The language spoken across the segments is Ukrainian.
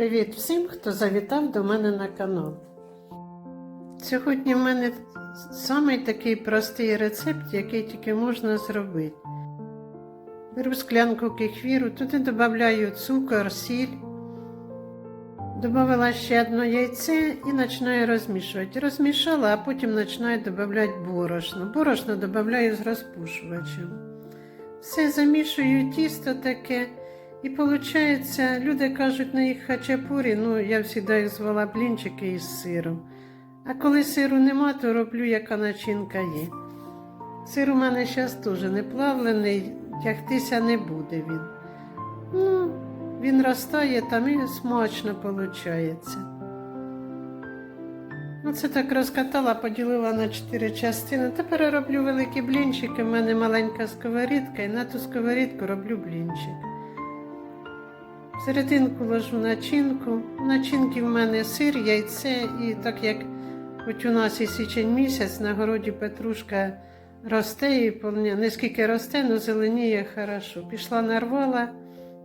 Привіт всім, хто завітав до мене на канал. Сьогодні в мене самий такий простий рецепт, який тільки можна зробити. Беру склянку кефіру, туди додаю цукор, сіль. Добавила ще одне яйце і починаю розмішувати. Розмішала, а потім починаю додавати борошно. Борошно додаю з розпушувачем. Все замішую тісто таке. І виходить, люди кажуть на їх хачапурі, ну я завжди їх звала блінчики із сиром. А коли сиру нема, то роблю, яка начинка є. Сир у мене зараз теж не плавлений, тягтися не буде він. Ну, він розтає там і смачно виходить. Оце так розкатала, поділила на чотири частини. Тепер роблю великі блінчики. У мене маленька сковорідка, і на ту сковорідку роблю блінчик. Серединку ложу начинку. Начинки в мене сир, яйце, і так як хоч у нас і січень місяць, на городі петрушка росте і повня- не скільки росте, але зеленіє хорошо. Пішла нарвала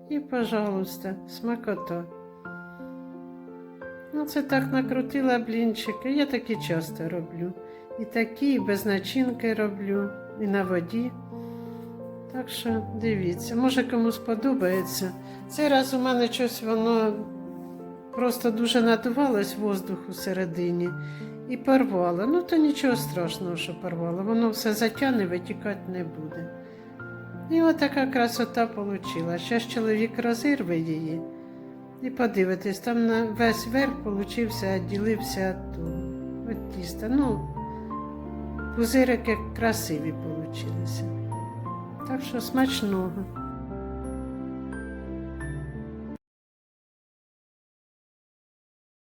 і, пожалуйста, смакота. Ну, це так накрутила блінчики. Я такі часто роблю. І такі, і без начинки роблю, і на воді. Так що дивіться, може комусь подобається. Цей раз у мене щось воно просто дуже надувалось воздух у середині і порвало. Ну, то нічого страшного, що порвало. Воно все затягне, витікати не буде. І отака красота вийшла. Зараз чоловік розірве її. І подивитись, там на весь верх получився, того. От тіста. Ну, пузирики красиві получилися. Так що смачного.